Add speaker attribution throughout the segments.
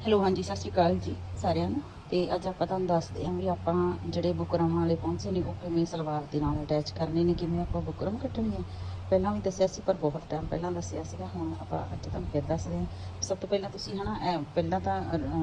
Speaker 1: Hello, ਹਾਂਜੀ, ਸਤਿ ਸ਼੍ਰੀ ਅਕਾਲ ਜੀ ਸਾਰਿਆਂ ਨੂੰ। ਤੇ ਅੱਜ ਆਪਾਂ ਤੁਹਾਨੂੰ ਦੱਸਦੇ ਹਾਂ ਵੀ ਆਪਾਂ ਜਿਹੜੇ ਬੁਕਰਮ ਵਾਲੇ ਪਹੁੰਚੇ ਨੇ, ਉਹ ਕਿਵੇਂ ਸਲਵਾਰ ਦੇ ਨਾਲ ਅਟੈਚ ਕਰਨੇ ਨੇ, ਕਿਵੇਂ ਆਪਾਂ ਬੁਕਰਮ ਕੱਟਣੀ ਹੈ। ਪਹਿਲਾਂ ਵੀ ਦੱਸਿਆ ਸੀ, ਪਰ ਬਹੁਤ ਟਾਈਮ ਪਹਿਲਾਂ ਦੱਸਿਆ ਸੀਗਾ, ਹੁਣ ਆਪਾਂ ਅੱਜ ਤੁਹਾਨੂੰ ਫਿਰ ਦੱਸਦੇ ਹਾਂ ਸਭ ਤੋਂ ਪਹਿਲਾਂ ਤੁਸੀਂ ਹਨਾ, ਐ ਪਹਿਲਾਂ ਤਾਂ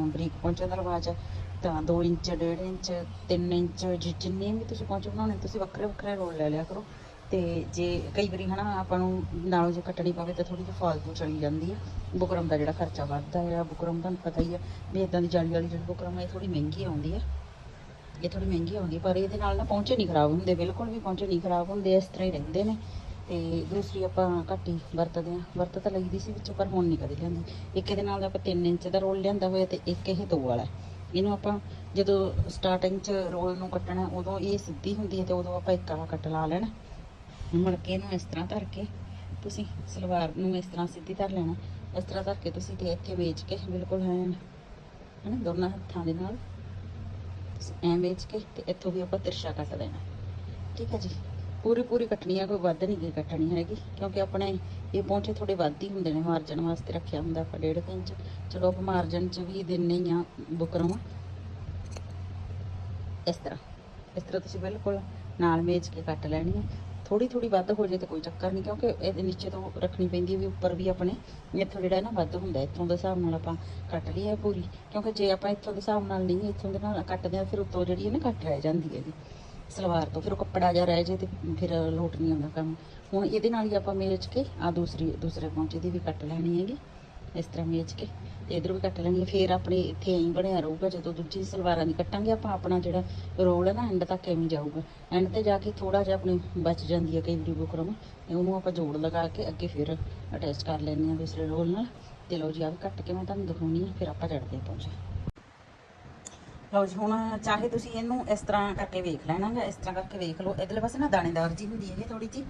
Speaker 1: ਬਰੀਕ ਪਹੁੰਚੇ ਦਾ ਰਿਵਾਜ ਹੈ ਤਾਂ 2 ਇੰਚ 1.5 ਇੰਚ 3 ਇੰਚ ਜਿੰਨੇ ਵੀ ਤੁਸੀਂ ਪਹੁੰਚੇ ਬਣਾਉਣੇ, ਤੁਸੀਂ ਵੱਖਰੇ ਵੱਖਰੇ ਰੋਲ ਲੈ ਲਿਆ ਕਰੋ। ਤੇ ਜੇ ਕਈ ਵਾਰੀ ਹਨਾ ਆਪਾਂ ਨੂੰ ਨਾਲੋਂ ਜੇ ਕੱਟਣੀ ਪਵੇ ਤਾਂ ਥੋੜੀ ਜਿਹੀ ਫਾਲਤੂ ਚਲੀ ਜਾਂਦੀ ਹੈ ਬੁਕਰਮ ਦਾ ਜਿਹੜਾ ਖਰਚਾ ਵੱਧਦਾ ਹੈ ਬੁਕਰਮ ਤੁਹਾਨੂੰ ਪਤਾ ਹੀ ਹੈ ਵੀ ਇਦਾਂ ਦੀ ਜਾਲੀ ਵਾਲੀ ਜਿਹੜੀ ਬੁਕਰਮ ਹੈ ਇਹ ਥੋੜੀ ਮਹਿੰਗੀ ਆਉਂਦੀ ਹੈ ਇਹ ਥੋੜੀ ਮਹਿੰਗੀ ਆਉਂਦੀ ਪਰ ਇਹਦੇ ਨਾਲ ਨਾ ਪਹੁੰਚੇ ਨਹੀਂ ਖਰਾਬ ਹੁੰਦੇ, ਬਿਲਕੁਲ ਵੀ ਪਹੁੰਚੇ ਨਹੀਂ ਖਰਾਬ ਹੁੰਦੇ, ਇਸ ਤਰ੍ਹਾਂ ਹੀ ਰਹਿੰਦੇ ਨੇ। ਤੇ ਦੂਸਰੀ ਆਪਾਂ ਘੱਟ ਹੀ ਵਰਤਦੇ ਆ, ਵਰਤ ਤਾਂ ਲਈਦੀ ਸੀ ਵਿੱਚੋਂ, ਪਰ ਹੁਣ ਨਹੀਂ ਕਦੇ ਲਿਆਂਦੀ। ਇੱਕ ਇਹਦੇ ਨਾਲ ਆਪਾਂ 3 ਇੰਚ ਦਾ ਰੋਲ ਲਿਆਂਦਾ ਹੋਇਆ ਤੇ ਇੱਕ ਇਹ 2 ਵਾਲਾ। ਇਹਨੂੰ ਆਪਾਂ ਜਦੋਂ ਸਟਾਰਟਿੰਗ 'ਚ ਰੋਲ ਨੂੰ ਕੱਟਣਾ, ਉਦੋਂ ਇਹ ਸਿੱਧੀ ਹੁੰਦੀ ਹੈ ਤੇ ਉਦੋਂ ਆਪਾਂ ਇੱਕ ਆਹ ਕੱਟ ਲਾ ਲੈਣਾ। ਮੁੜ ਨੂੰ ਇਸ ਤਰ੍ਹਾਂ ਧਰ ਕੇ ਤੁਸੀਂ ਸਲਵਾਰ ਨੂੰ ਇਸ ਤਰ੍ਹਾਂ ਸਿੱਧੀ ਧਰ ਲੈਣਾ ਇਸ ਤਰ੍ਹਾਂ ਧਰ ਕੇ ਤੁਸੀਂ ਤੇ ਇੱਥੇ ਵੇਚ ਕੇ ਬਿਲਕੁਲ ਐਂ ਹਨਾ ਦੋਨਾਂ ਹੱਥਾਂ ਦੇ ਨਾਲ ਐਂ ਵੇਚ ਕੇ ਤੇ ਇੱਥੋਂ ਵੀ ਆਪਾਂ ਤਿਰਛਾ ਕੱਟ ਦੇਣਾ ਠੀਕ ਹੈ ਜੀ ਪੂਰੀ ਪੂਰੀ ਕੱਟਣੀ ਆ ਕੋਈ ਵੱਧ ਨਹੀਂ ਗੀ ਕੱਟਣੀ ਹੈਗੀ ਕਿਉਂਕਿ ਆਪਣੇ ਇਹ ਪਹੁੰਚੇ ਥੋੜੇ ਵੱਧ ਹੀ ਹੁੰਦੇ ਨੇ ਮਾਰਜਨ ਵਾਸਤੇ ਰੱਖਿਆ ਹੁੰਦਾ ਆਪਾਂ ਡੇਢ ਕੁ ਇੰਚ ਚਲੋ ਆਪਾਂ ਮਾਰਜਨ ਚ ਵੀ ਦਿੰਨੇ ਹੀ ਆ ਬੁਕਰਮ ਇਸ ਤਰ੍ਹਾਂ ਇਸ ਤਰ੍ਹਾਂ ਤੁਸੀਂ ਬਿਲਕੁਲ ਨਾਲ ਮੇਚ ਕੇ ਕੱਟ ਲੈਣੀ ਹੈ ਥੋੜੀ ਥੋੜੀ ਵੱਧ ਹੋ ਜੇ ਤਾਂ ਕੋਈ ਚੱਕਰ ਨਹੀਂ, ਕਿਉਂਕਿ ਇਹਦੇ ਨੀਚੇ ਤੋਂ ਰੱਖਣੀ ਪੈਂਦੀ ਹੈ ਵੀ ਉੱਪਰ ਵੀ ਆਪਣੇ ਇੱਥੋਂ ਜਿਹੜਾ ਨਾ ਵੱਧ ਹੁੰਦਾ, ਇੱਥੋਂ ਦੇ ਹਿਸਾਬ ਨਾਲ ਆਪਾਂ ਕੱਟ ਲਈ ਹੈ ਪੂਰੀ, ਕਿਉਂਕਿ ਜੇ ਆਪਾਂ ਇੱਥੋਂ ਦੇ ਹਿਸਾਬ ਨਾਲ ਨਹੀਂ, ਇੱਥੋਂ ਦੇ ਨਾਲ ਕੱਟਦੇ ਆ ਫਿਰ ਉੱਤੋਂ ਜਿਹੜੀ ਹੈ ਨਾ ਕੱਟ ਰਹਿ ਜਾਂਦੀ ਹੈ ਜੀ ਸਲਵਾਰ ਤੋਂ ਫਿਰ ਉਹ ਕੱਪੜਾ ਜਿਹਾ ਰਹਿ ਜੇ ਤੇ ਫਿਰ ਲੋਟ ਨਹੀਂ ਆਉਂਦਾ ਕੰਮ। ਹੁਣ ਇਹਦੇ ਨਾਲ ਹੀ ਆਪਾਂ ਮੇਚ ਕੇ ਆ ਦੂਸਰੀ, ਦੂਸਰੇ ਪੌਂਚੇ ਦੀ ਵੀ ਕੱਟ ਲੈਣੀ ਹੈਗੀ, ਇਸ ਤਰ੍ਹਾਂ ਮੇਚ ਕੇ। ਤੇ ਇਧਰ ਵੀ ਕੱਟ ਲੈਣੀ ਫਿਰ ਆਪਣੇ ਇੱਥੇ ਐਂ ਬਣਿਆ ਰਹੂਗਾ, ਜਦੋਂ ਦੂਜੀ ਸਲਵਾਰਾਂ ਦੀ ਕੱਟਾਂਗੇ, ਆਪਾਂ ਆਪਣਾ ਜਿਹੜਾ ਰੋਲ ਹੈ ਨਾ ਐਂਡ ਤੱਕ ਐਵੇਂ ਜਾਊਗਾ। ਐਂਡ ਤੇ ਜਾ ਕੇ ਥੋੜਾ ਜਿਹਾ ਆਪਣੇ ਬਚ ਜਾਂਦੀ ਹੈ ਕਈ ਵਾਰੀ ਬੁਕਰਮ ਤੇ ਉਹਨੂੰ ਆਪਾਂ ਜੋੜ ਲਗਾ ਕੇ ਅੱਗੇ ਫਿਰ ਅਟੈਚ ਕਰ ਲੈਂਦੇ ਹਾਂ ਦੂਸਰੇ ਰੋਲ ਨਾਲ। ਤੇ ਲਓ ਜੀ, ਆਹ ਵੀ ਕੱਟ ਕੇ ਮੈਂ ਤੁਹਾਨੂੰ ਦਿਖਾਉਣੀ ਹੈ ਫਿਰ ਆਪਾਂ ਜੜਦੇ ਪਹੁੰਚੇ। ਲਓ ਜੀ, ਹੁਣ ਚਾਹੇ ਤੁਸੀਂ ਇਹਨੂੰ ਇਸ ਤਰ੍ਹਾਂ ਕਰਕੇ ਵੇਖ ਲੈਣਾ ਗਾ ਇਸ ਤਰ੍ਹਾਂ ਕਰਕੇ ਵੇਖ ਲਓ, ਇਧਰਲੇ ਪਾਸੇ ਨਾ ਦਾਣੇਦਾਰ ਜੀ ਹੁੰਦੀ ਹੈ ਥੋੜੀ ਜੀ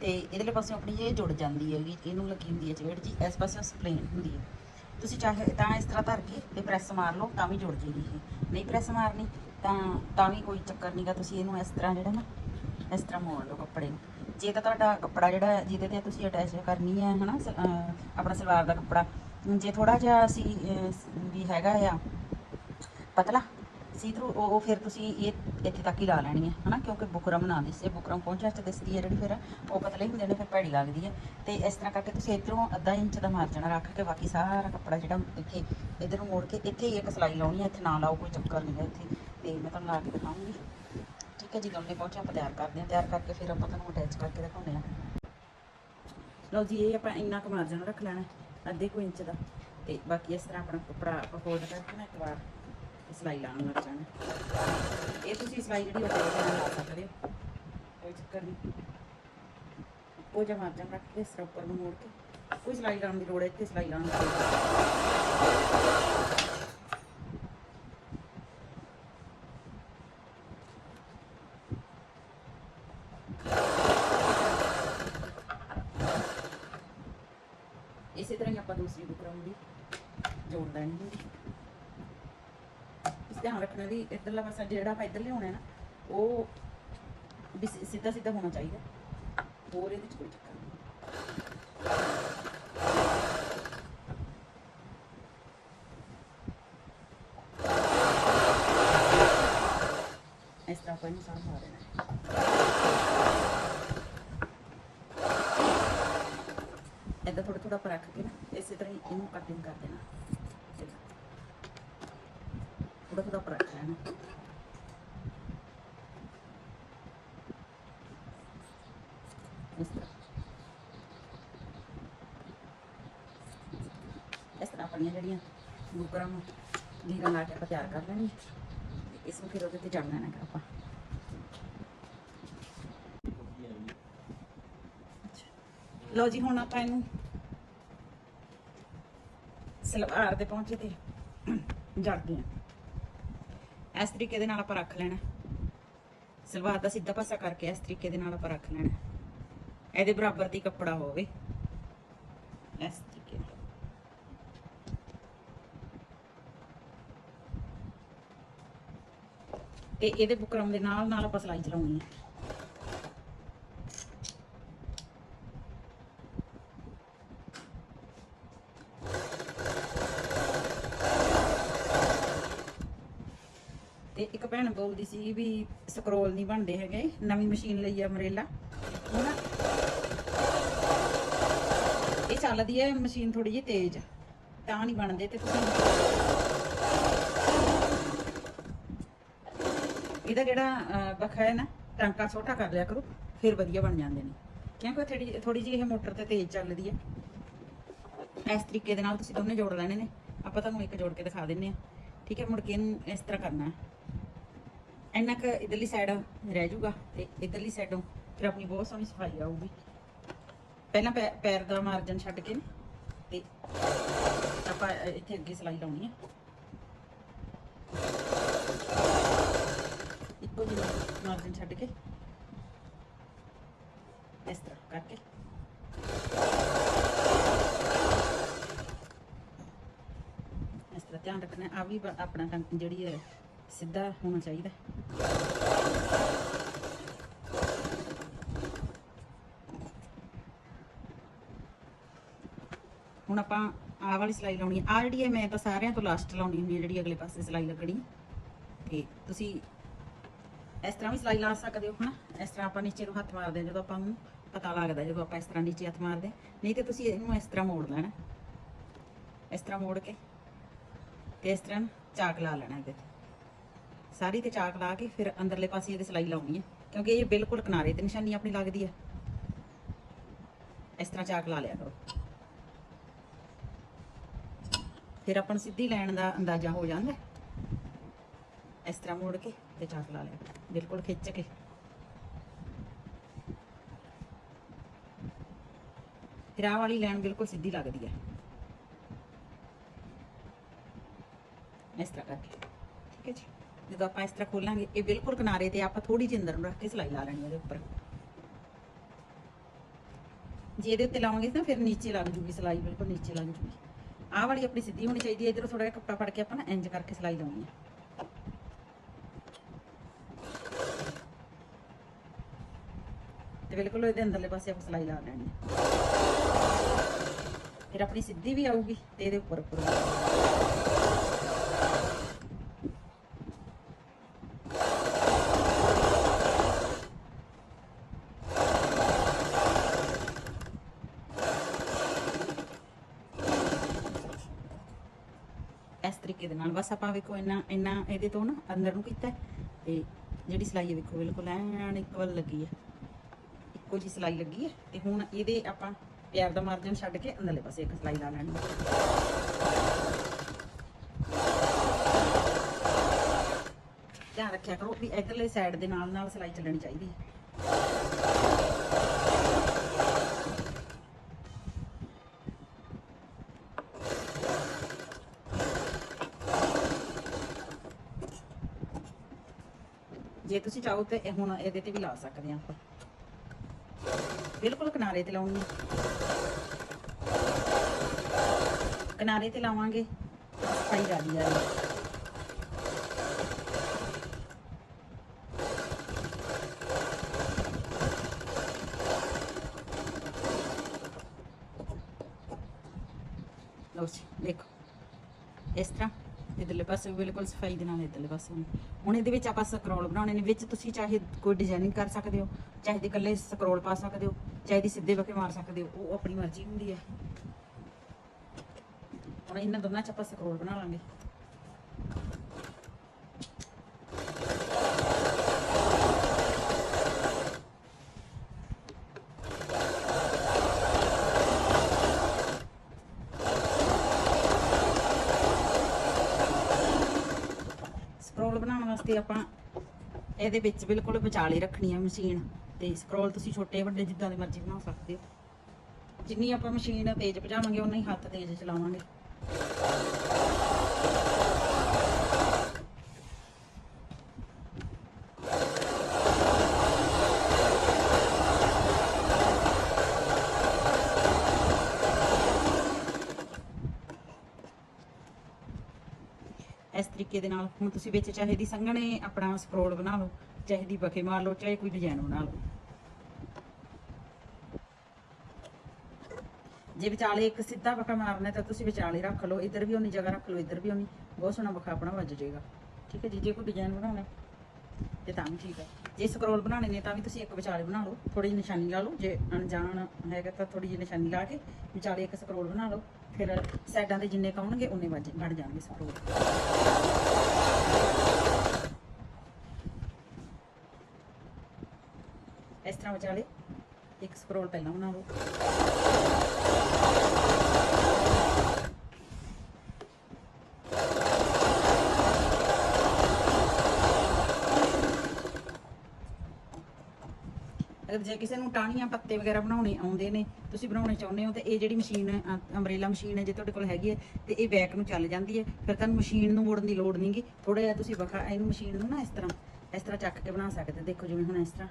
Speaker 1: ਤੇ ਇਧਰਲੇ ਪਾਸੇ ਆਪਣੀ ਇਹ ਜੁੜ ਜਾਂਦੀ ਹੈਗੀ, ਇਹਨੂੰ ਲੱਗੀ ਹੁੰਦੀ ਹੈ ਚਵੇੜ ਜੀ ਇਸ ਪਾਸੇ ਸਪਲੇਨ ਹੁੰਦੀ ਹੈ। ਤੁਸੀਂ ਚਾਹੇ ਤਾਂ ਇਸ ਤਰ੍ਹਾਂ ਧਰ ਕੇ ਤੇ ਪ੍ਰੈਸ ਮਾਰ ਲਓ, ਤਾਂ ਵੀ ਜੁੜ ਜੇਗੀ ਇਹ। ਨਹੀਂ ਪ੍ਰੈਸ ਮਾਰਨੀ, ਤਾਂ ਤਾਂ ਵੀ ਕੋਈ ਚੱਕਰ ਨਹੀਂਗਾ ਤੁਸੀਂ ਇਹਨੂੰ ਇਸ ਤਰ੍ਹਾਂ ਜਿਹੜਾ ਨਾ, ਇਸ ਤਰ੍ਹਾਂ ਮੋੜ ਲਓ ਕੱਪੜੇ ਨੂੰ। ਜੇ ਤਾਂ ਤੁਹਾਡਾ ਕੱਪੜਾ ਜਿਹੜਾ, ਜਿਹਦੇ ਤੇ ਤੁਸੀਂ ਅਟੈਚ ਕਰਨੀ ਹੈ, ਹਨਾ, ਸ- ਆਪਣਾ ਸਲਵਾਰ ਦਾ ਕੱਪੜਾ, ਜੇ ਥੋੜਾ ਜਿਹਾ ਅਸੀਂ ਵੀ ਹੈਗਾ ਆ, ਪਤਲਾ ਸੀ ਥਰੂ ਉਹ ਫਿਰ ਤੁਸੀਂ ਇਹ ਇੱਥੇ ਤੱਕ ਹੀ ਲਾ ਲੈਣੀ ਹੈ ਹਨਾ? ਕਿਉਂਕਿ ਬੁਕਰਮ ਨਾ ਦਿਸੇ ਬੁਕਰਮ ਪਹੁੰਚਾ ਚ ਦਿਸਦੀ ਹੈ ਜਿਹੜੀ ਫਿਰ ਉਹ ਪਤਲੇ ਹੁੰਦੇ ਨੇ ਫਿਰ ਭੈੜੀ ਲੱਗਦੀ ਹੈ। ਤੇ ਇਸ ਤਰ੍ਹਾਂ ਕਰਕੇ ਤੁਸੀਂ ਇਧਰੋਂ ਅੱਧਾ ਇੰਚ ਦਾ ਮਾਰਜਨ ਰੱਖ ਕੇ ਬਾਕੀ ਸਾਰਾ ਕੱਪੜਾ ਜਿਹੜਾ ਇੱਥੇ ਇਧਰ ਮੋੜ ਕੇ ਇੱਥੇ ਹੀ ਇੱਕ ਸਲਾਈ ਲਾਉਣੀ ਹੈ ਇੱਥੇ ਨਾ ਲਾਓ ਕੋਈ ਚੱਕਰ ਨਹੀਂ ਹੈ ਇੱਥੇ। ਤੇ ਮੈਂ ਤੁਹਾਨੂੰ ਲਾ ਕੇ ਦਿਖਾਉਂਗੀ। ਠੀਕ ਹੈ ਜੀ ਗਮਲੇ ਪਹੁੰਚੇ ਆਪਾਂ ਤਿਆਰ ਕਰਦੇ ਹਾਂ। ਤਿਆਰ ਕਰਕੇ ਫਿਰ ਆਪਾਂ ਤੁਹਾਨੂੰ ਅਟੈਚ ਕਰਕੇ ਦਿਖਾਉਂਦੇ ਹਾਂ। ਲਓ ਜੀ ਇਹ ਆਪਾਂ ਇੰਨਾ ਕੁ ਮਾਰਜਨ ਰੱਖ ਲੈਣਾ ਹੈ, ਅੱਧੇ ਕੁ ਇੰਚ ਦਾ। ਤੇ ਬਾਕੀ ਇਸ ਤਰ੍ਹਾਂ ਆਪਣਾ ਕੱਪੜਾ ਆਪਾਂ ਫੋਲਡ ਕਰਕੇ ਨਾ ਇੱਕ ਵਾਰ ਸਿਲਾਈ ਲਾਉਣ ਲੱਗ ਜਾਣਾ। ਇਹ ਤੁਸੀਂ ਸਿਲਾਈ ਜਿਹੜੀ ਉਹ ਨਾਲ ਲਾ ਸਕਦੇ ਹੋ। ਕੋਈ ਚੱਕਰ ਨਹੀਂ। ਉਹ ਜਿਹਾ ਮਾਰਜਨ ਰੱਖ ਕੇ ਇਸ ਉੱਪਰ ਨੂੰ ਮੋੜ ਕੇ ਕੋਈ ਸਿਲਾਈ ਲਾਉਣ ਦੀ ਲੋੜ ਹੈ, ਇੱਥੇ ਸਿਲਾਈ ਲਾਉਣ ਦੀ ਲੋੜ ਇਸੇ ਤਰ੍ਹਾਂ ਹੀ ਆਪਾਂ ਦੂਸਰੀ ਬੁਕਰਮ ਵੀ ਜੋੜ ਲੈਣੀ ਹੈ। ਧਿਆਨ ਰੱਖਣਾ ਵੀ ਇੱਧਰਲਾ ਪਾਸਾ ਜਿਹੜਾ ਆਪਾਂ ਇੱਧਰ ਲਿਆਉਣਾ ਨਾ, ਉਹ ਵੀ ਸਿੱਧਾ ਸਿੱਧਾ ਹੋਣਾ ਚਾਹੀਦਾ। ਹੋਰ ਇਹਦੇ ਚ ਕੋਈ ਚੱਕਰ ਨਹੀਂ। ਇਸ ਤਰ੍ਹਾਂ ਆਪਾਂ ਇਹਨੂੰ ਸਾਂਭ ਦੇਣਾ ਹੈ। ਏਦਾਂ ਥੋੜਾ ਥੋੜਾ ਪਰ ਰੱਖ ਕੇ ਨਾ, ਇਸੇ ਤਰ੍ਹਾਂ ਹੀ ਇਹਨੂੰ ਕਟਿੰਗ ਕਰ ਦੇਣਾ। ਥੋੜਾ ਥੋੜਾ ਪਰ ਰੱਖ ਲੈਣਾ ਇਸ ਤਰ੍ਹਾਂ। ਇਸ ਤਰ੍ਹਾਂ ਆਪਣੀਆਂ ਜਿਹੜੀਆਂ ਬੁਕਰਮ ਲੀਰਾਂ ਲਾ ਕੇ ਆਪਾਂ ਤਿਆਰ ਕਰ ਲੈਣੀ ਇਸ ਨੂੰ ਫਿਰ ਉਹਦੇ ਤੇ ਜੜ ਲੈਣਾ ਗਾ ਆਪਾਂ ਲਓ ਜੀ, ਹੁਣ ਆਪਾਂ ਇਹਨੂੰ ਸਲਵਾਰ ਦੇ ਪਹੁੰਚੇ ਤੇ ਜੜਦੇ ਆ ਇਸ ਤਰੀਕੇ ਦੇ ਨਾਲ ਆਪਾਂ ਰੱਖ ਲੈਣਾ। ਸਲਵਾਰ ਦਾ ਸਿੱਧਾ ਪਾਸਾ ਕਰਕੇ ਇਸ ਤਰੀਕੇ ਦੇ ਨਾਲ ਆਪਾਂ ਰੱਖ ਲੈਣਾ। ਇਹਦੇ ਬਰਾਬਰ ਦੀ ਕੱਪੜਾ ਹੋਵੇ। ਇਸ ਤਰੀਕੇ ਨਾਲ। ਤੇ ਇਹਦੇ ਬੁਕਰਮ ਦੇ ਨਾਲ ਨਾਲ ਆਪਾਂ ਸਲਾਈ ਚਲਾਉਣੀ ਹੈ। ਤੇ ਇੱਕ ਭੈਣ ਬੋਲਦੀ ਸੀ ਵੀ ਸਕਰੋਲ ਨਹੀਂ ਬਣਦੇ ਹੈਗੇ ਨਵੀਂ ਮਸ਼ੀਨ ਲਈ ਆ ਮਰੇਲਾ ਉਹ ਇਹ ਚੱਲਦੀ ਹੈ ਮਸ਼ੀਨ ਥੋੜੀ ਜਿਹੀ ਤੇਜ਼। ਤਾਂ ਨਹੀਂ ਬਣਦੇ ਤੇ ਤੁਸੀਂ ਇਹਦਾ ਜਿਹੜਾ ਅਹ, ਬਖਾ ਹੈ ਨਾ ਟਾਂਕਾ ਛੋਟਾ ਕਰ ਲਿਆ ਕਰੋ ਫਿਰ ਵਧੀਆ ਬਣ ਜਾਂਦੇ ਨੇ। ਕਿਉਂਕਿ ਥੋੜੀ ਥੋੜੀ ਜਿਹੀ ਇਹ ਮੋਟਰ ਤੇ ਤੇਜ਼ ਚੱਲਦੀ ਹੈ। ਇਸ ਤਰੀਕੇ ਦੇ ਨਾਲ ਤੁਸੀਂ ਦੋਨੇ ਜੋੜ ਲੈਣੇ ਨੇ। ਆਪਾਂ ਤੁਹਾਨੂੰ ਇੱਕ ਜੋੜ ਕੇ ਦਿਖਾ ਦਿੰਨੇ ਆ। ਠੀਕ ਹੈ ਮੁੜ ਕੇ ਇਹਨੂੰ ਇਸ ਤਰ੍ਹਾਂ ਕਰਨਾ ਹੈ। ਇੰਨਾ ਕੁ ਇਧਰਲੀ ਸਾਈਡ ਰਹਿ ਜਾਊਗਾ ਤੇ ਇਧਰਲੀ ਸਾਈਡੋਂ ਫਿਰ ਆਪਣੀ ਬਹੁਤ ਸੋਹਣੀ ਸਫ਼ਾਈ ਆਊਗੀ। ਪਹਿਲਾਂ ਪੈ- ਪੈਰ ਦਾ ਮਾਰਜਨ ਛੱਡ ਕੇ ਨਾ ਤੇ ਆਪਾਂ ਇੱਥੇ ਅੱਗੇ ਸਲਾਈ ਲਾਉਣੀ ਹੈ ਇੱਕੋ ਜਿਹੀ ਮਾਰਜਨ ਛੱਡ ਕੇ ਇਸ ਤਰ੍ਹਾਂ ਕਰਕੇ। ਇਸ ਤਰ੍ਹਾਂ ਧਿਆਨ ਰੱਖਣਾ ਆ ਵੀ ਆਪਣਾ ਟੰਕ ਜਿਹੜੀ ਹੈ ਸਿੱਧਾ ਹੋਣਾ ਚਾਹੀਦਾ। ਹੁਣ ਆਪਾਂ ਆਹ ਵਾਲੀ ਸਿਲਾਈ ਲਾਉਣੀ ਹੈ। ਆ ਜਿਹੜੀ ਹੈ, ਮੈਂ ਤਾਂ ਸਾਰਿਆਂ ਤੋਂ ਲਾਸਟ ਲਾਉਣੀ ਹੁੰਦੀ ਹੈ, ਜਿਹੜੀ ਅਗਲੇ ਪਾਸੇ ਸਿਲਾਈ ਲੱਗਣੀ। ਤੇ ਤੁਸੀਂ ਇਸ ਤਰ੍ਹਾਂ ਵੀ ਸਿਲਾਈ ਲਾ ਸਕਦੇ ਹੋ, ਹਨਾ? ਇਸ ਤਰ੍ਹਾਂ ਆਪਾਂ ਨੀਚੇ ਨੂੰ ਹੱਥ ਮਾਰਦੇ ਹਾਂ, ਜਦੋਂ ਆਪਾਂ ਨੂੰ ਪਤਾ ਲੱਗਦਾ, ਜਦੋਂ ਆਪਾਂ ਇਸ ਤਰ੍ਹਾਂ ਨੀਚੇ ਹੱਥ ਮਾਰਦੇ ਨਹੀਂ ਤੇ ਤੁਸੀਂ ਇਹਨੂੰ ਇਸ ਤਰ੍ਹਾਂ ਮੋੜ ਲੈਣਾ। ਇਸ ਤਰ੍ਹਾਂ ਮੋੜ ਕੇ ਤੇ ਇਸ ਤਰ੍ਹਾਂ ਚਾਕ ਲਾ ਲੈਣਾ ਇਹਦੇ ਤੇ। ਸਾਰੀ ਤੇ ਚਾਕ ਲਾ ਕੇ ਫਿਰ ਅੰਦਰਲੇ ਪਾਸੇ ਇਹਦੇ ਸਲਾਈ ਲਾਉਣੀ ਹੈ, ਕਿਉਂਕਿ ਇਹ ਬਿਲਕੁਲ ਕਿਨਾਰੇ ਤੇ ਨਿਸ਼ਾਨੀ ਆਪਣੀ ਲੱਗਦੀ ਹੈ। ਇਸ ਤਰ੍ਹਾਂ ਚਾਕ ਲਾ ਲਿਆ ਕਰੋ। ਫਿਰ ਆਪਾਂ ਨੂੰ ਸਿੱਧੀ ਲਾਈਨ ਦਾ ਅੰਦਾਜ਼ਾ ਹੋ ਜਾਂਦਾ ਇਸ ਤਰ੍ਹਾਂ ਮੋੜ ਕੇ ਤੇ ਚਾਕ ਲਾ ਲਿਆ, ਬਿਲਕੁਲ ਖਿੱਚ ਕੇ। ਫਿਰ ਆਹ ਵਾਲੀ ਲਾਈਨ ਬਿਲਕੁਲ ਸਿੱਧੀ ਲੱਗਦੀ ਹੈ। ਇਸ ਤਰ੍ਹਾਂ ਕਰਕੇ। ਠੀਕ ਹੈ ਜੀ। ਜਦੋਂ ਆਪਾਂ ਇਸ ਤਰ੍ਹਾਂ ਖੋਲਾਂਗੇ, ਇਹ ਬਿਲਕੁਲ ਕਿਨਾਰੇ ਤੇ ਆਪਾਂ ਥੋੜੀ ਜਿਹੀ ਅੰਦਰ ਨੂੰ ਰੱਖ ਕੇ ਸਿਲਾਈ ਲਾ ਲੈਣੀ ਇਹਦੇ ਉੱਪਰ। ਜੇ ਇਹਦੇ ਉੱਤੇ ਲਾਵਾਂਗੇ ਤਾਂ ਫਿਰ ਨੀਚੇ ਲੱਗ ਜੂਗੀ ਸਿਲਾਈ, ਬਿਲਕੁਲ ਨੀਚੇ ਲੱਗ ਜੂਗੀ। ਆਹ ਵਾਲੀ ਆਪਣੀ ਸਿੱਧੀ ਹੋਣੀ ਚਾਹੀਦੀ ਹੈ, ਇਧਰੋਂ ਥੋੜਾ ਜਿਹਾ ਕੱਪੜਾ ਫੜ ਕੇ ਆਪਾਂ ਨਾ ਇੰਜ ਕਰਕੇ ਸਿਲਾਈ ਲਾਉਣੀ ਹੈ। ਤੇ ਬਿਲਕੁਲ ਇਹਦੇ ਅੰਦਰਲੇ ਪਾਸੇ ਆਪਾਂ ਸਿਲਾਈ ਲਾ ਲੈਣੀ ਹੈ। ਫਿਰ ਆਪਣੀ ਸਿੱਧੀ ਵੀ ਆਊਗੀ ਤੇ ਇਹਦੇ ਉੱਪਰ ਉੱਪਰ ਵੀ। ਇਸ ਤਰੀਕੇ ਦੇ ਨਾਲ ਬਸ ਆਪਾਂ ਵੇਖੋ ਇੰਨਾ ਇੰਨਾ ਇਹਦੇ ਤੋਂ ਨਾ ਅੰਦਰ ਨੂੰ ਕੀਤਾ ਤੇ ਜਿਹੜੀ ਸਲਾਈ ਵੇਖੋ ਬਿਲਕੁਲ ਐਨ ਇਕਵਲ ਲੱਗੀ ਹੈ ਇੱਕੋ ਜੀ ਸਲਾਈ ਲੱਗੀ ਹੈ ਤੇ ਹੁਣ ਇਹਦੇ ਆਪਾਂ ਪਿਆਰ ਦਾ ਮਾਰਜਨ ਛੱਡ ਕੇ ਅੰਦਰਲੇ ਪਾਸੇ ਇੱਕ ਸਿਲਾਈ ਲਾ ਲੈਣੀ ਧਿਆਨ ਰੱਖਿਆ ਕਰੋ ਵੀ ਇਧਰਲੇ ਸਾਈਡ ਦੇ ਨਾਲ ਨਾਲ ਸਿਲਾਈ ਚੱਲਣੀ ਚਾਹੀਦੀ ਹੈ ਜੇ ਤੁਸੀਂ ਚਾਹੋ ਤੇ ਇਹ ਹੁਣ ਇਹਦੇ ਤੇ ਵੀ ਲਾ ਸਕਦੇ ਆ ਆਪਾਂ। ਬਿਲਕੁਲ ਕਿਨਾਰੇ ਤੇ ਲਾਉਂਗੇ। ਕਿਨਾਰੇ ਤੇ ਲਾਵਾਂਗੇ। ਸਫ਼ਾਈ ਜ਼ਿਆਦੀ ਆ ਰਹੀ ਲਓ ਜੀ, ਦੇਖੋ। ਇਸ ਤਰ੍ਹਾਂ ਇਧਰਲੇ ਪਾਸੇ ਵੀ ਬਿਲਕੁਲ ਸਫ਼ਾਈ ਦੇ ਨਾਲ ਇਧਰਲੇ ਪਾਸੇ ਵੀ। ਹੁਣ ਇਹਦੇ ਵਿੱਚ ਆਪਾਂ ਸਕਰੋਲ ਬਣਾਉਣੇ ਨੇ, ਵਿੱਚ ਤੁਸੀਂ ਚਾਹੇ ਕੋਈ ਡਿਜ਼ਾਈਨਿੰਗ ਕਰ ਸਕਦੇ ਹੋ, ਚਾਹੇ ਦੇ ਇਕੱਲੇ ਸਕਰੋਲ ਪਾ ਸਕਦੇ ਹੋ, ਚਾਹੇ ਦੀ ਸਿੱਧੇ ਵਕੇ ਮਾਰ ਸਕਦੇ ਹੋ, ਉਹ ਆਪਣੀ ਮਰਜ਼ੀ ਹੁੰਦੀ ਹੈ ਹੁਣ ਇਹਨਾਂ ਦੋਨਾਂ ਚ ਆਪਾਂ ਸਕਰੋਲ ਬਣਾ ਲਾਂਗੇ ਸਕਰੋਲ ਬਣਾਉਣ ਆਪਾਂ ਇਹਦੇ ਵਿੱਚ ਬਿਲਕੁਲ ਵਿਚਾਲੇ ਰੱਖਣੀ ਆ ਮਸ਼ੀਨ ਤੇ ਸਕਰੋਲ ਤੁਸੀਂ ਛੋਟੇ ਵੱਡੇ ਜਿੱਦਾਂ ਦੇ ਮਰਜ਼ੀ ਬਣਾ ਸਕਦੇ ਹੋ। ਜਿੰਨੀ ਆਪਾਂ ਮਸ਼ੀਨ ਤੇਜ਼ ਭਜਾਵਾਂਗੇ ਉਨਾ ਹੀ ਹੱਥ ਤੇਜ਼ ਚਲਾਵਾਂਗੇ ਇਸ ਤਰੀਕੇ ਦੇ ਨਾਲ ਹੁਣ ਤੁਸੀਂ ਵਿੱਚ ਚਾਹੇ ਦੀ ਸੰਘਣੇ ਆਪਣਾ ਸਕਰੋਲ ਬਣਾ ਲਓ, ਚਾਹੇ ਦੀ ਬਖੇ ਮਾਰ ਲਓ, ਚਾਹੇ ਕੋਈ ਡਿਜ਼ਾਈਨ ਬਣਾ ਲਓ। ਜੇ ਵਿਚਾਲੇ ਇੱਕ ਸਿੱਧਾ ਬਖਾ ਮਾਰਨਾ ਹੈ ਤਾਂ ਤੁਸੀਂ ਵਿਚਾਲੇ ਰੱਖ ਲਓ, ਇੱਧਰ ਵੀ ਉਨੀ ਜਗ੍ਹਾ ਰੱਖ ਲਓ, ਇੱਧਰ ਵੀ ਉਨੀ ਬਹੁਤ ਸੋਹਣਾ ਬਖਾ ਆਪਣਾ ਵੱਜ ਜਾਏਗਾ। ਠੀਕ ਹੈ ਜੀ, ਜੇ ਕੋਈ ਡਿਜ਼ਾਈਨ ਬਣਾਉਣਾ ਤੇ ਤਾਂ ਵੀ ਠੀਕ ਹੈ। ਜੇ ਸਕਰੋਲ ਬਣਾਉਣੇ ਨੇ, ਤਾਂ ਵੀ ਤੁਸੀਂ ਇੱਕ ਵਿਚਾਲੇ ਬਣਾ ਲਓ ਥੋੜੀ ਜਿਹੀ ਨਿਸ਼ਾਨੀ ਲਾ ਲਓ, ਜੇ ਅਣਜਾਣ ਹੈਗਾ ਤਾਂ ਥੋੜੀ ਜਿਹੀ ਨਿਸ਼ਾਨੀ ਲਾ ਕੇ ਵਿਚਾਲੇ ਇੱਕ ਸਕਰੋਲ ਬਣਾ ਲਓ। ਫਿਰ ਸਾਈਡਾਂ ਤੇ ਜਿੰਨੇ ਕਾਉਣਗੇ ਉਨੇ ਵੱਜ ਵੱਢ ਜਾਣਗੇ ਸਕਰੋਲ ਇਸ ਤਰ੍ਹਾਂ ਵਿਚਾਲੇ ਇੱਕ ਸਕਰੋਲ ਪਹਿਲਾਂ ਬਣਾ ਲਓ ਅਗਰ ਜੇ ਕਿਸੇ ਨੂੰ ਟਾਹਣੀਆਂ ਪੱਤੇ ਵਗੈਰਾ ਬਣਾਉਣੇ ਆਉਂਦੇ ਨੇ, ਤੁਸੀਂ ਬਣਾਉਣੇ ਚਾਹੁੰਦੇ ਹੋ ਤੇ ਇਹ ਜਿਹੜੀ ਮਸ਼ੀਨ ਹੈ ਅੰਬ੍ਰੇਲਾ ਮਸ਼ੀਨ ਹੈ ਜੇ ਤੁਹਾਡੇ ਕੋਲ ਹੈਗੀ ਹੈ ਤੇ ਇਹ ਬੈਕ ਨੂੰ ਚੱਲ ਜਾਂਦੀ ਹੈ। ਫਿਰ ਤੁਹਾਨੂੰ ਮਸ਼ੀਨ ਨੂੰ ਮੋੜਨ ਦੀ ਲੋੜ ਨਹੀਂਗੀ ਥੋੜਾ ਜਿਹਾ ਤੁਸੀਂ ਵਖਾ, ਇਹਨੂੰ ਮਸ਼ੀਨ ਨੂੰ ਨਾ ਇਸ ਤਰ੍ਹਾਂ ਇਸ ਤਰ੍ਹਾਂ ਚੱਕ ਕੇ ਬਣਾ ਸਕਦੇ ਦੇਖੋ ਜਿਵੇਂ ਹੁਣ ਇਸ ਤਰ੍ਹਾਂ।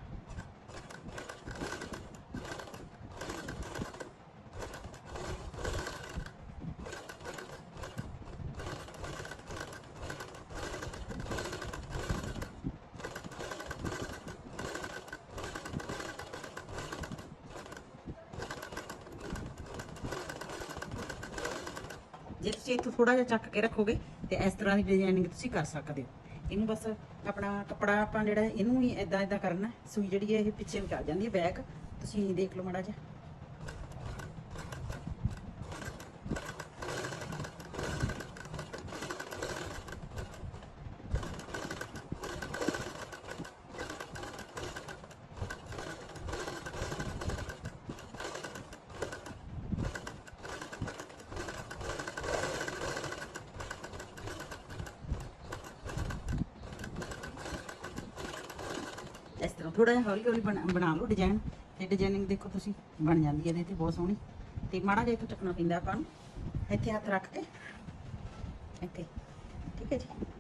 Speaker 1: ਜੇ ਤੁਸੀਂ ਇੱਥੋਂ ਥੋੜਾ ਜਿਹਾ ਚੱਕ ਕੇ ਰੱਖੋਗੇ ਤੇ ਇਸ ਤਰ੍ਹਾਂ ਦੀ ਡਿਜ਼ਾਈਨਿੰਗ ਤੁਸੀਂ ਕਰ ਸਕਦੇ ਹੋ। ਇਹਨੂੰ ਬਸ ਆਪਣਾ ਕੱਪੜਾ ਆਪਾਂ ਜਿਹੜਾ ਇਹਨੂੰ ਵੀ ਇਦਾਂ ਇਦਾਂ ਕਰਨਾ, ਸੂਈ ਜਿਹੜੀ ਹੈ ਇਹ ਪਿੱਛੇ ਨੂੰ ਚੱਲ ਜਾਂਦੀ ਹੈ ਬੈਕ ਤੁਸੀਂ ਦੇਖ ਲਓ ਮਾੜਾ ਜਿਹਾ ਇਸ ਤਰ੍ਹਾਂ ਥੋੜਾ ਜਿਹਾ ਹੌਲੀ ਹੌਲੀ ਬਣਾ ਬਣਾ ਲਓ ਡਿਜ਼ਾਈਨ ਤੇ ਡਿਜ਼ਾਈਨਿੰਗ ਦੇਖੋ ਤੁਸੀਂ, ਬਣ ਜਾਂਦੀ ਹੈ ਇਹਦੇ ਤੇ ਬਹੁਤ ਸੋਹਣੀ। ਤੇ ਮਾੜਾ ਜਿਹਾ ਇੱਥੋਂ ਚੱਕਣਾ ਪੈਂਦਾ ਆਪਾਂ ਨੂੰ। ਇੱਥੇ ਹੱਥ ਰੱਖ ਕੇ। ਇੱਥੇ। ਠੀਕ ਹੈ ਜੀ।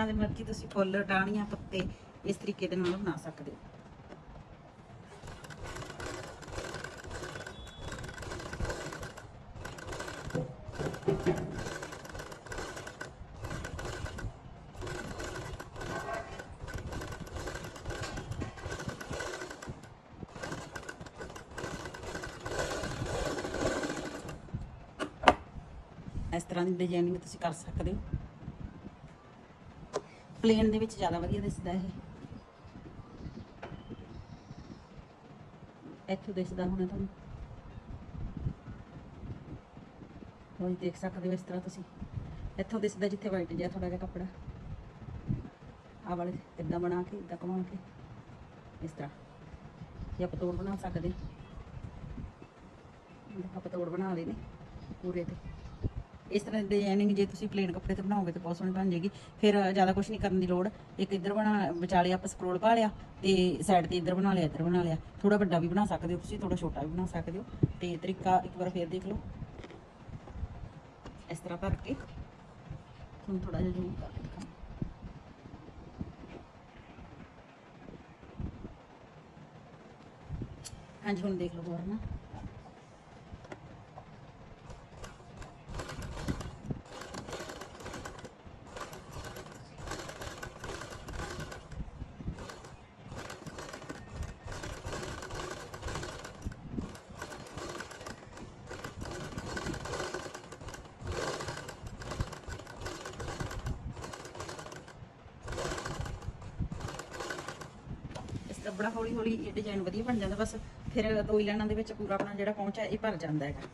Speaker 1: ਤਰ੍ਹਾਂ ਦੇ ਮਰਜ਼ੀ ਤੁਸੀਂ ਫੁੱਲ ਟਾਹਣੀਆਂ ਪੱਤੇ ਇਸ ਤਰੀਕੇ ਦੇ ਨਾਲ ਬਣਾ ਸਕਦੇ ਹੋ। ਇਸ ਤਰ੍ਹਾਂ ਦੀ ਡਿਜ਼ਾਈਨਿੰਗ ਤੁਸੀਂ ਕਰ ਸਕਦੇ ਹੋ। ਪਲੇਨ ਦੇ ਵਿੱਚ ਜ਼ਿਆਦਾ ਵਧੀਆ ਦਿਸਦਾ ਇਹ। ਇੱਥੋਂ ਦਿਸਦਾ ਹੋਣਾ ਤੁਹਾਨੂੰ। ਉਹ ਦੇਖ ਸਕਦੇ ਹੋ ਇਸ ਤਰ੍ਹਾਂ ਤੁਸੀਂ। ਇੱਥੋਂ ਦਿਸਦਾ ਜਿੱਥੇ ਵਾਈਟ ਜਿਹਾ ਥੋੜਾ ਜਿਹਾ ਕੱਪੜਾ। ਆ ਵਾਲੇ ਇਦਾਂ ਬਣਾ ਕੇ ਇਦਾਂ ਘੁਮਾ ਕੇ, ਇਸ ਤਰ੍ਹਾਂ। ਇਹ ਆਪਾਂ ਬਣਾ ਸਕਦੇ। ਦੇਖੋ ਆਪਾਂ ਤੋੜ ਬਣਾ ਲਏ ਪੂਰੇ ਤੇ। ਇਸ ਤਰ੍ਹਾਂ ਦੀ ਡਿਜ਼ਾਈਨਿੰਗ ਜੇ ਤੁਸੀਂ ਪਲੇਨ ਕੱਪੜੇ ਤੇ ਬਣਾਓਗੇ ਤਾਂ ਬਹੁਤ ਸੋਹਣੀ ਬਣ ਜਾਏਗੀ। ਫਿਰ ਜ਼ਿਆਦਾ ਕੁਝ ਨਹੀਂ ਕਰਨ ਦੀ ਲੋੜ। ਇੱਕ ਇੱਧਰ ਬਣਾ, ਵਿਚਾਲੇ ਆਪਾਂ ਸਕਰੋਲ ਪਾ ਲਿਆ ਤੇ ਸਾਈਡ ਤੇ ਇੱਧਰ ਬਣਾ ਲਿਆ, ਇੱਧਰ ਬਣਾ ਲਿਆ। ਥੋੜਾ ਵੱਡਾ ਵੀ ਬਣਾ ਸਕਦੇ ਹੋ ਤੁਸੀਂ ਥੋੜਾ ਛੋਟਾ ਵੀ ਬਣਾ ਸਕਦੇ ਹੋ। ਤੇ ਤਰੀਕਾ ਇੱਕ ਵਾਰ ਫੇਰ ਦੇਖ ਲਓ। ਇਸ ਤਰ੍ਹਾਂ ਕਰਕੇ ਕੇ ਤੁਹਾਨੂੰ ਥੋੜਾ ਜਿਹਾ ਜ਼ੂਮ ਕਰਕੇ ਦਿਖਾਵਾਂ ਹਾਂਜੀ, ਹੁਣ ਦੇਖ ਲਓ ਹੋਰ ਨਾ। ਇਸ ਹੌਲੀ ਹੌਲੀ ਇਹ ਡਿਜ਼ਾਈਨ ਵਧੀਆ ਬਣ ਜਾਂਦਾ, ਬਸ ਫਿਰ ਦੋ ਹੀ ਲਾਈਨਾਂ ਦੇ ਵਿੱਚ ਪੂਰਾ ਆਪਣਾ ਜਿਹੜਾ ਪਹੁੰਚਾ ਇਹ ਭਰ ਜਾਂਦਾ ਹੈਗਾ।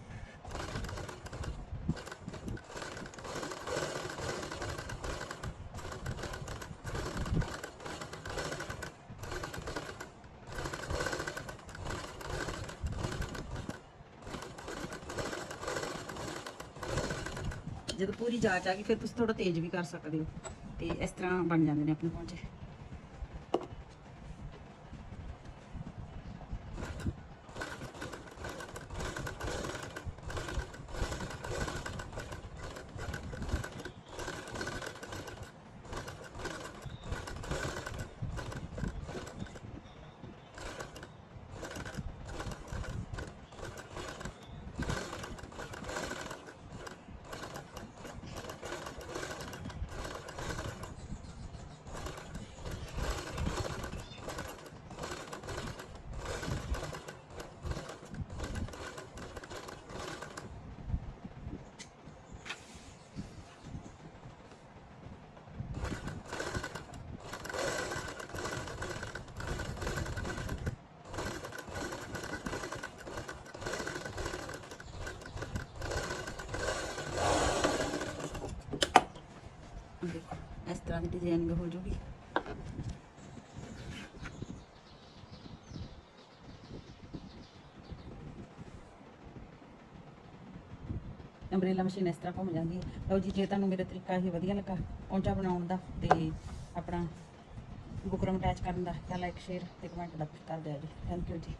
Speaker 1: ਜਦੋਂ ਪੂਰੀ ਜਾਚ ਆ ਗਈ, ਫਿਰ ਤੁਸੀਂ ਥੋੜਾ ਤੇਜ਼ ਵੀ ਕਰ ਸਕਦੇ ਹੋ, ਤੇ ਇਸ ਤਰ੍ਹਾਂ ਬਣ ਜਾਂਦੇ ਨੇ ਆਪਣੇ ਪਹੁੰਚੇ। ਤਰ੍ਹਾਂ ਦੀ ਡਿਜ਼ਾਈਨਿੰਗ ਹੋ ਜੂਗੀ। ਅੰਬ੍ਰੇਲਾ ਮਸ਼ੀਨ ਇਸ ਤਰ੍ਹਾਂ ਘੁੰਮ ਜਾਂਦੀ ਹੈ। ਲਓ ਜੀ, ਜੇ ਤੁਹਾਨੂੰ ਮੇਰਾ ਤਰੀਕਾ ਇਹ ਵਧੀਆ ਲੱਗਾ, ਪੌਂਚਾ ਬਣਾਉਣ ਦਾ ਤੇ ਆਪਣਾ ਬੁਕਰਮ ਅਟੈਚ ਕਰਨ ਦਾ, ਤਾਂ ਲਾਈਕ ਸ਼ੇਅਰ ਤੇ ਕਮੈਂਟ ਦਾ ਕਰ ਦਿਓ ਜੀ। ਥੈਂਕ ਯੂ ਜੀ।